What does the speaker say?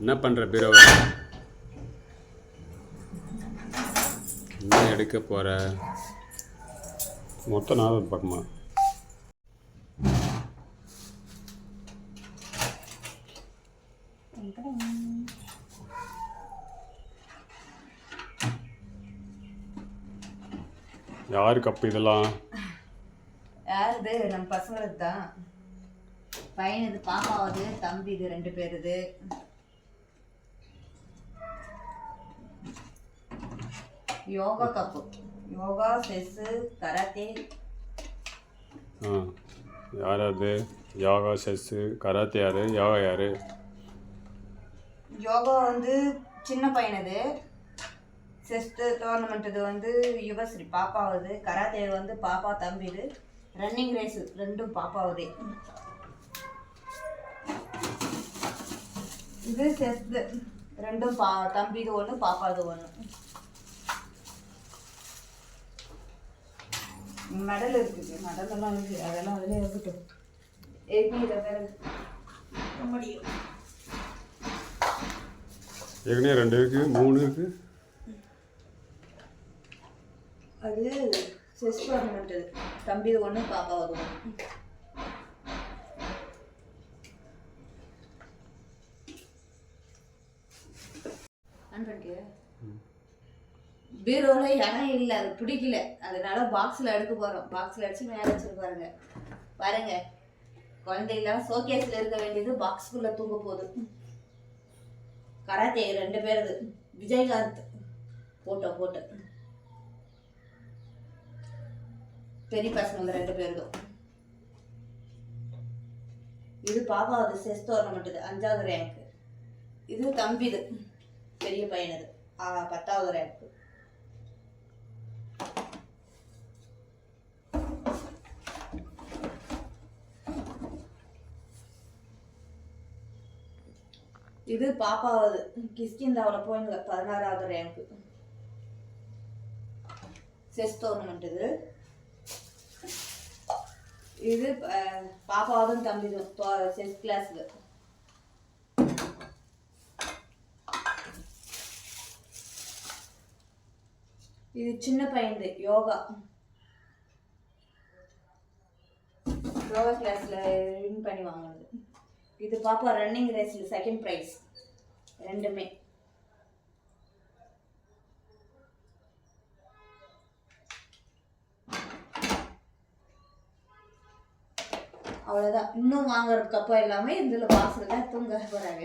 என்ன பண்ணுற பீரோவை என்ன எடுக்க போகிற மொத்தம் நாள் பக்கமா? யாருக்கு அப்போ இதெல்லாம்? யாருது? நம்ம பசங்களுக்கு தான் பையனுது பாப்பாவது தம்பி இது ரெண்டு பேருது. Yoga cup. Yoga chess karate. ஆ யார் அது யோகா செஸ்ஸு கராத்தே யார்? யோகா யார்? யோகா வந்து சின்ன பையனது. செஸ்ட்டு டோர்னமெண்ட் இது வந்து யுவஸ்ரீ பாப்பாவது. கராத்தே வந்து பாப்பா தம்பி இது ரன்னிங் ரேஸு ரெண்டும் பாப்பாவதே. இது செஸ்து ரெண்டும் பா தம்பி இது ஒன்று பாப்பா இது ஒன்று மெடல் இருக்குது மெடல் எல்லாம் இருக்குது அதெல்லாம் அதிலே இருக்கட்டும் ஏற்கனவே ரெண்டு இருக்குது மூணு இருக்குது அது செஸ் டோர்னமெண்ட் தம்பி ஒன்று பாப்பா அது ஒன்று பீரோவில் இடம் இல்லை அது பிடிக்கல. அதனால பாக்ஸில் எடுக்க போகிறோம் பாக்ஸில் அடித்து மேலே வச்சுருப்பாருங்க பாருங்க. குழந்தைங்களாம் ஷோகேஸில் இருக்க வேண்டியது பாக்ஸ்குள்ளே தூங்க போகுது. கராத்தே ரெண்டு பேருது. Vijayakanth photo photo. பெரிய பசங்க ரெண்டு பேருக்கும். இது பாப்பாவது செஸ் டோர்னமெண்ட் அஞ்சாவது ரேங்க் இது தம்பிது. பெரிய பையனது. பத்தாவது ரேங்க்கு இது பாப்பாவது கிஸ்கிந்தாவில் போயிங்க பதினாறாவது ரேங்க் செஸ் டோர்னமெண்ட் இது. இது பாப்பாவதும் தம்பிதும் செஸ் கிளாஸில் இது சின்ன பையன்து யோகா. யோகா கிளாஸில் வின் பண்ணி வாங்கினது. இது பாப்பா ரன்னிங் ரேஸில் செகண்ட் ப்ரைஸ் ரெண்டுமே. அவ்வளோதான் இன்னும் வாங்குறதுக்கு அப்போ எல்லாமே இதில் பாக்ஸில் தான் தூங்க போகிறாங்க